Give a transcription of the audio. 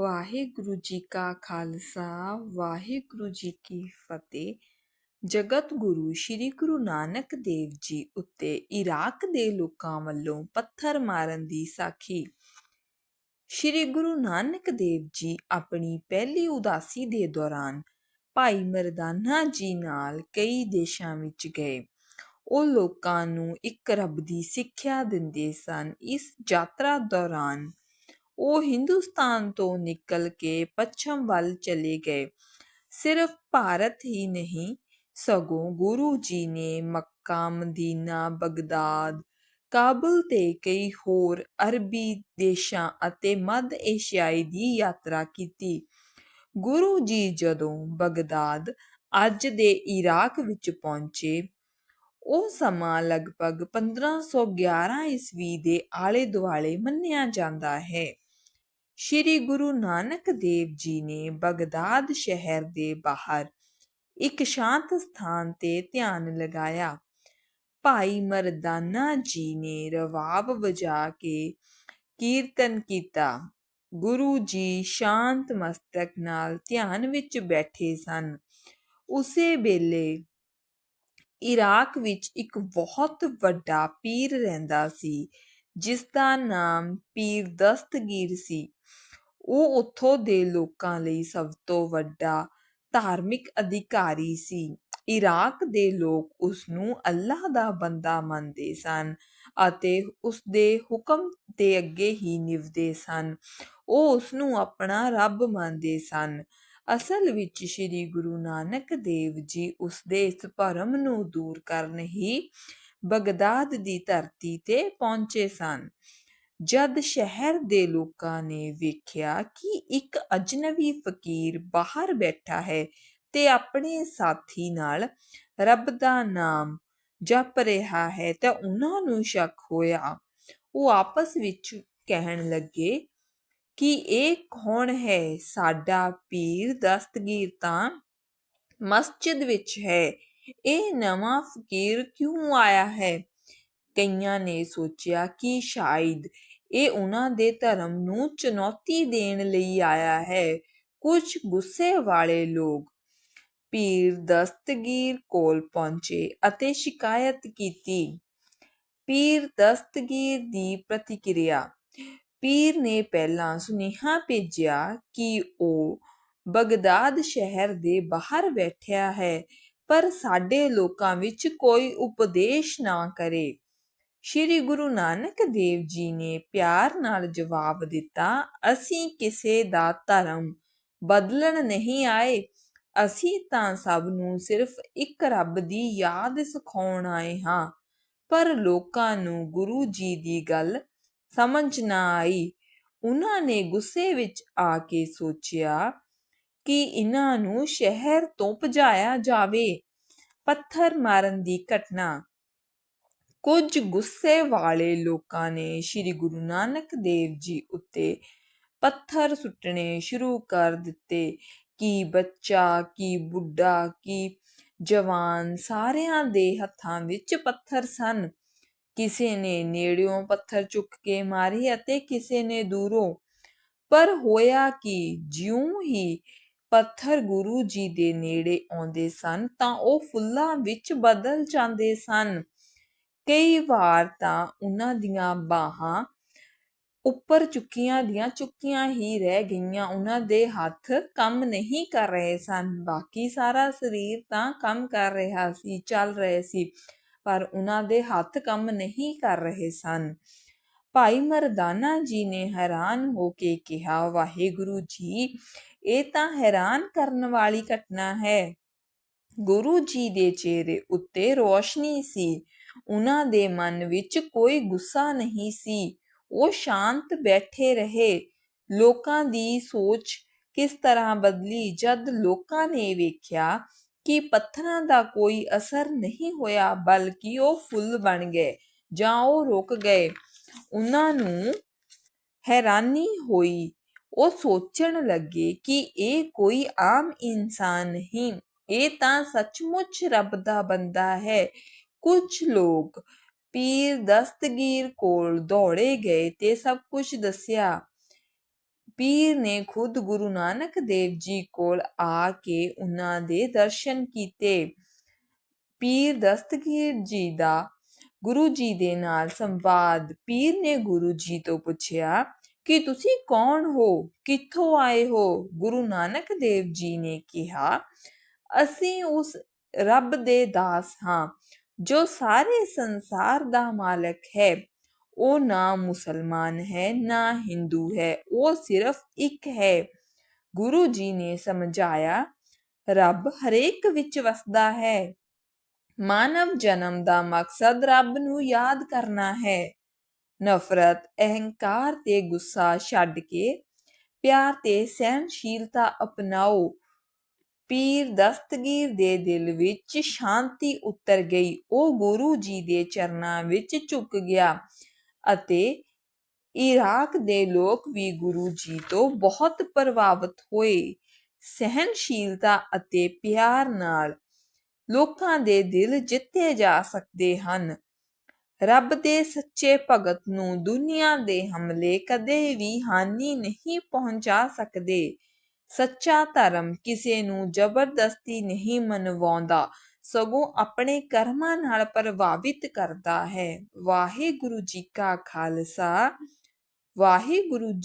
ਵਾਹਿਗੁਰੂ ਜੀ ਕਾ ਖਾਲਸਾ, ਵਾਹਿਗੁਰੂ ਜੀ ਕੀ ਫਤਿਹ। ਜਗਤ ਗੁਰੂ ਸ੍ਰੀ ਗੁਰੂ ਨਾਨਕ ਦੇਵ ਜੀ ਉੱਤੇ ਇਰਾਕ ਦੇ ਲੋਕਾਂ ਵੱਲੋਂ ਪੱਥਰ ਮਾਰਨ ਦੀ ਸਾਖੀ। ਸ੍ਰੀ ਗੁਰੂ ਨਾਨਕ ਦੇਵ ਜੀ ਆਪਣੀ ਪਹਿਲੀ ਉਦਾਸੀ ਦੇ ਦੌਰਾਨ ਭਾਈ ਮਰਦਾਨਾ ਜੀ ਨਾਲ ਕਈ ਦੇਸ਼ਾਂ ਵਿੱਚ ਗਏ। ਉਹ ਲੋਕਾਂ ਨੂੰ ਇੱਕ ਰੱਬ ਦੀ ਸਿੱਖਿਆ ਦਿੰਦੇ ਸਨ। ਇਸ ਯਾਤਰਾ ਦੌਰਾਨ ਉਹ ਹਿੰਦੁਸਤਾਨ ਤੋਂ ਨਿਕਲ ਕੇ ਪੱਛਮ ਵੱਲ ਚਲੇ ਗਏ। ਸਿਰਫ ਭਾਰਤ ਹੀ ਨਹੀਂ, ਸਗੋਂ ਗੁਰੂ ਜੀ ਨੇ ਮੱਕਾ, ਮਦੀਨਾ, ਬਗਦਾਦ, ਕਾਬਲ ਤੇ ਕਈ ਹੋਰ ਅਰਬੀ ਦੇਸ਼ਾਂ ਅਤੇ ਮੱਧ ਏਸ਼ੀਆਈ ਦੀ ਯਾਤਰਾ ਕੀਤੀ। ਗੁਰੂ ਜੀ ਜਦੋਂ ਬਗਦਾਦ ਅੱਜ ਦੇ ਇਰਾਕ ਵਿੱਚ ਪਹੁੰਚੇ, ਉਹ ਸਮਾਂ ਲਗਭਗ 1511 ਈਸਵੀ ਦੇ ਆਲੇ ਦੁਆਲੇ ਮੰਨਿਆ ਜਾਂਦਾ ਹੈ। ਸ਼੍ਰੀ ਗੁਰੂ ਨਾਨਕ ਦੇਵ ਜੀ ਨੇ ਬਗਦਾਦ ਸ਼ਹਿਰ ਦੇ ਬਾਹਰ ਇੱਕ ਸ਼ਾਂਤ ਸਥਾਨ ਤੇ ਧਿਆਨ ਲਗਾਇਆ। ਭਾਈ ਮਰਦਾਨਾ ਜੀ ਨੇ ਰਵਾਬ ਵਜਾ ਕੇ ਕੀਰਤਨ ਕੀਤਾ। ਗੁਰੂ ਜੀ ਸ਼ਾਂਤ ਮਸਤਕ ਨਾਲ ਧਿਆਨ ਵਿੱਚ ਬੈਠੇ ਸਨ। ਉਸੇ ਵੇਲੇ ਇਰਾਕ ਵਿੱਚ ਇੱਕ ਬਹੁਤ ਵੱਡਾ ਪੀਰ ਰਹਿੰਦਾ ਸੀ। ਜਿਸ ਦਾ ਨਾਮ ਪੀਰ ਦਸਤਗੀਰ ਸੀ। ਉਹ ਉੱਥੋਂ ਦੇ ਲੋਕਾਂ ਲਈ ਸਭ ਤੋਂ ਵੱਡਾ ਧਾਰਮਿਕ ਅਧਿਕਾਰੀ ਸੀ। ਇਰਾਕ ਦੇ ਲੋਕ ਉਸ ਨੂੰ ਅੱਲਾਹ ਦਾ ਬੰਦਾ ਮੰਨਦੇ ਸਨ ਅਤੇ ਉਸ ਦੇ ਹੁਕਮ ਦੇ ਅੱਗੇ ਹੀ ਨਿਵਦੇ ਸਨ। ਉਹ ਉਸ ਨੂੰ ਆਪਣਾ ਰੱਬ ਮੰਨਦੇ ਸਨ। ਅਸਲ ਵਿੱਚ ਸ੍ਰੀ ਗੁਰੂ ਨਾਨਕ ਦੇਵ ਜੀ ਉਸ ਦੇ ਇਸ ਭਰਮ ਨੂੰ ਦੂਰ ਕਰਨ ਹੀ ਬਗਦਾਦ ਦੀ ਧਰਤੀ ਤੇ ਪਹੁੰਚੇ ਸਨ। ਜਦ ਸ਼ਹਿਰ ਦੇ ਲੋਕਾਂ ਨੇ ਵੇਖਿਆ ਕਿ ਇੱਕ ਅਜਨਬੀ ਫਕੀਰ ਬਾਹਰ ਬੈਠਾ ਹੈ ਤੇ ਆਪਣੇ ਸਾਥੀ ਨਾਲ ਰੱਬ ਦਾ ਨਾਮ ਜਪ ਰਿਹਾ ਹੈ ਤਾਂ ਉਹਨਾਂ ਨੂੰ ਸ਼ੱਕ ਹੋਇਆ। ਉਹ ਆਪਸ ਵਿੱਚ ਕਹਿਣ ਲੱਗੇ ਕਿ ਇਹ ਕੌਣ ਹੈ? ਸਾਡਾ ਪੀਰ ਦਸਤਗੀਰ ਤਾਂ ਮਸਜਿਦ ਵਿੱਚ ਹੈ। ਇਹ ਨਵਾਂ ਫਕੀਰ ਕਿਉਂ ਆਇਆ ਹੈ? ਕਈਆਂ ਨੇ ਸੋਚਿਆ ਕਿ ਸ਼ਾਇਦ ਇਹ ਉਹਨਾਂ ਦੇ ਧਰਮ ਨੂੰ ਚੁਣੌਤੀ ਦੇਣ ਲਈ ਆਇਆ ਹੈ। ਕੁਝ ਗੁੱਸੇ ਵਾਲੇ ਲੋਕ ਪੀਰ ਦਸਤਗੀਰ ਕੋਲ ਪਹੁੰਚੇ ਅਤੇ ਸ਼ਿਕਾਇਤ ਕੀਤੀ। ਪੀਰ ਦਸਤਗੀਰ ਦੀ ਪ੍ਰਤੀਕਿਰਿਆ। ਪੀਰ ਨੇ ਪਹਿਲਾਂ ਸੁਨੇਹਾ ਭੇਜਿਆ ਕਿ ਉਹ ਬਗਦਾਦ ਸ਼ਹਿਰ ਦੇ ਬਾਹਰ ਬੈਠਿਆ ਹੈ। ਪਰ ਸਾਡੇ ਲੋਕਾਂ ਵਿੱਚ ਕੋਈ ਉਪਦੇਸ਼ ਨਾ ਕਰੇ। ਸ਼੍ਰੀ ਗੁਰੂ ਨਾਨਕ ਦੇਵ ਜੀ ਨੇ ਪਿਆਰ ਨਾਲ ਜਵਾਬ ਦਿੱਤਾ, ਅਸੀਂ ਕਿਸੇ ਦਾ ਧਰਮ ਬਦਲਣ ਨਹੀਂ ਆਏ। ਅਸੀਂ ਤਾਂ ਸਭ ਨੂੰ ਸਿਰਫ ਇੱਕ ਰੱਬ ਦੀ ਯਾਦ ਸਿਖਾਉਣ ਆਏ ਹਾਂ। ਪਰ ਲੋਕਾਂ ਨੂੰ ਗੁਰੂ ਜੀ ਦੀ ਗੱਲ ਸਮਝ ਨਾ ਆਈ। ਉਹਨਾਂ ਨੇ ਗੁੱਸੇ ਵਿੱਚ ਆ ਕੇ ਸੋਚਿਆ ਕਿ ਇਹਨਾਂ ਨੂੰ ਸ਼ਹਿਰ ਤੋਂ ਭਜਾਇਆ ਜਾਵੇ। ਪੱਥਰ ਮਾਰਨ ਦੀ ਘਟਨਾ। ਕੁਝ ਗੁੱਸੇ ਵਾਲੇ ਲੋਕਾਂ ਨੇ ਸ੍ਰੀ ਗੁਰੂ ਨਾਨਕ ਦੇਵ ਜੀ ਉੱਤੇ ਪੱਥਰ ਸੁੱਟਣੇ ਸ਼ੁਰੂ ਕਰ ਦਿੱਤੇ ਕਿ ਬੱਚਾ, ਕੀ ਬੁੱਢਾ, ਕੀ ਜਵਾਨ ਸਾਰਿਆਂ ਦੇ ਹੱਥਾਂ ਵਿੱਚ ਪੱਥਰ ਸਨ। ਕਿਸੇ ਨੇ ਨੇੜਿਓਂ ਪੱਥਰ ਚੁੱਕ ਕੇ ਮਾਰੇ ਅਤੇ ਕਿਸੇ ਨੇ ਦੂਰੋਂ। ਪਰ ਹੋਇਆ ਕਿ? ਜਿਉਂ ਹੀ ਪੱਥਰ ਗੁਰੂ ਜੀ ਦੇ ਨੇੜੇ ਆਉਂਦੇ ਸਨ ਤਾਂ ਉਹ ਫੁੱਲਾਂ ਵਿੱਚ ਬਦਲ ਜਾਂਦੇ ਸਨ। ਕਈ ਵਾਰ ਤਾਂ ਉਹਨਾਂ ਦੀਆਂ ਬਾਹਾਂ ਉੱਪਰ ਚੁੱਕੀਆਂ ਦੀਆਂ ਚੁੱਕੀਆਂ ਹੀ ਰਹਿ ਗਈਆਂ। ਉਹਨਾਂ ਦੇ ਹੱਥ ਕੰਮ ਨਹੀਂ ਕਰ ਰਹੇ ਸਨ। ਬਾਕੀ ਸਾਰਾ ਸਰੀਰ ਤਾਂ ਕੰਮ ਕਰ ਰਿਹਾ ਸੀ, ਚੱਲ ਰਹੇ ਸੀ, ਪਰ ਉਹਨਾਂ ਦੇ ਹੱਥ ਕੰਮ ਨਹੀਂ ਕਰ ਰਹੇ ਸਨ। ਭਾਈ ਮਰਦਾਨਾ ਜੀ ਨੇ ਹੈਰਾਨ ਹੋ ਕੇ ਕਿਹਾ, ਵਾਹਿਗੁਰੂ ਜੀ, ਇਹ ਤਾਂ ਹੈਰਾਨ ਕਰਨ ਵਾਲੀ ਘਟਨਾ ਹੈ। ਗੁਰੂ ਜੀ ਦੇ ਚਿਹਰੇ ਉੱਤੇ ਰੋਸ਼ਨੀ ਸੀ। ਉਹਨਾਂ ਦੇ ਮਨ ਵਿੱਚ ਕੋਈ ਗੁੱਸਾ ਨਹੀਂ ਸੀ। ਉਹ ਸ਼ਾਂਤ ਬੈਠੇ ਰਹੇ। ਲੋਕਾਂ ਦੀ ਸੋਚ ਕਿਸ ਤਰ੍ਹਾਂ ਬਦਲੀ ਜਦ ਲੋਕਾਂ ਨੇ ਵੇਖਿਆ ਕਿ ਪੱਥਰਾਂ ਦਾ ਕੋਈ ਅਸਰ ਨਹੀਂ ਹੋਇਆ, ਬਲਕਿ ਉਹ ਫੁੱਲ ਬਣ ਗਏ ਜਾਂ ਉਹ ਰੁਕ ਗਏ। ਉਹਨਾਂ ਨੂੰ ਹੈਰਾਨੀ ਹੋਈ। ਉਹ ਸੋਚਣ ਲੱਗੇ ਕਿ ਇਹ ਕੋਈ ਆਮ ਇਨਸਾਨ ਨਹੀਂ, ਇਹ ਤਾਂ ਸੱਚਮੁੱਚ ਰੱਬ ਦਾ ਬੰਦਾ ਹੈ। ਕੁਝ ਲੋਕ ਪੀਰ ਦਸਤਗੀਰ ਕੋਲ ਦੌੜੇ ਗਏ ਤੇ ਸਭ ਕੁਝ ਦੱਸਿਆ। ਪੀਰ ਨੇ ਖੁਦ ਗੁਰੂ ਨਾਨਕ ਦੇਵ ਜੀ ਕੋਲ ਆ ਕੇ ਉਹਨਾਂ ਦੇ ਦਰਸ਼ਨ ਕੀਤੇ। ਪੀਰ ਦਸਤਗੀਰ ਜੀ ਦਾ ਗੁਰੂ ਜੀ ਦੇ ਨਾਲ ਸੰਵਾਦ। ਪੀਰ ਨੇ ਗੁਰੂ ਜੀ ਤੋਂ ਪੁੱਛਿਆ ਕਿ ਤੁਸੀਂ ਕੌਣ ਹੋ? ਕਿੱਥੋਂ ਆਏ ਹੋ? ਗੁਰੂ ਨਾਨਕ ਦੇਵ ਜੀ ਨੇ ਕਿਹਾ, ਅਸੀਂ ਉਸ ਰੱਬ ਦੇ ਦਾਸ ਹਾਂ, ਜੋ ਸਾਰੇ ਸੰਸਾਰ ਦਾ ਮਾਲਕ ਹੈ। ਉਹ ਨਾ ਮੁਸਲਮਾਨ ਹੈ, ਨਾ ਹਿੰਦੂ ਹੈ, ਉਹ ਸਿਰਫ ਇੱਕ ਹੈ। ਗੁਰੂ ਜੀ ਨੇ ਸਮਝਾਇਆ, ਰੱਬ ਹਰੇਕ ਵਿੱਚ ਵਸਦਾ ਹੈ। ਮਾਨਵ ਜਨਮ ਦਾ ਮਕਸਦ ਰੱਬ ਨੂੰ ਯਾਦ ਕਰਨਾ ਹੈ। ਨਫ਼ਰਤ, ਅਹੰਕਾਰ ਤੇ ਗੁੱਸਾ ਛੱਡ ਕੇ ਪਿਆਰ ਤੇ ਸਹਿਨਸ਼ੀਲਤਾ ਅਪਣਾਓ। ਪੀਰ ਦਸਤਗੀਰ ਦੇ ਦਿਲ ਵਿੱਚ ਸ਼ਾਂਤੀ ਉਤਰ ਗਈ। ਉਹ ਗੁਰੂ ਜੀ ਦੇ ਚਰਨਾਂ ਵਿੱਚ ਝੁਕ ਗਿਆ ਅਤੇ ਇਰਾਕ ਦੇ ਲੋਕ ਵੀ ਗੁਰੂ ਜੀ ਤੋਂ ਬਹੁਤ ਪ੍ਰਭਾਵਿਤ ਹੋਏ। ਸਹਿਨਸ਼ੀਲਤਾ ਅਤੇ ਪਿਆਰ ਨਾਲ ਲੋਕਾਂ ਦੇ ਦਿਲ ਜਿੱਤੇ ਜਾ ਸਕਦੇ ਹਨ। ਰੱਬ ਦੇ ਸੱਚੇ ਭਗਤ ਨੂੰ ਦੁਨੀਆ ਦੇ ਹਮਲੇ ਕਦੇ ਵੀ ਹਾਨੀ ਨਹੀਂ ਪਹੁੰਚਾ ਸਕਦੇ। ਸੱਚਾ ਧਰਮ ਕਿਸੇ ਨੂੰ ਜ਼ਬਰਦਸਤੀ ਨਹੀਂ ਮਨਵਾਉਂਦਾ, ਸਗੋਂ ਆਪਣੇ ਕਰਮਾਂ ਨਾਲ ਪ੍ਰਭਾਵਿਤ ਕਰਦਾ ਹੈ। ਵਾਹਿਗੁਰੂ ਜੀ ਕਾ ਖਾਲਸਾ। ਵਾਹਿਗੁਰੂ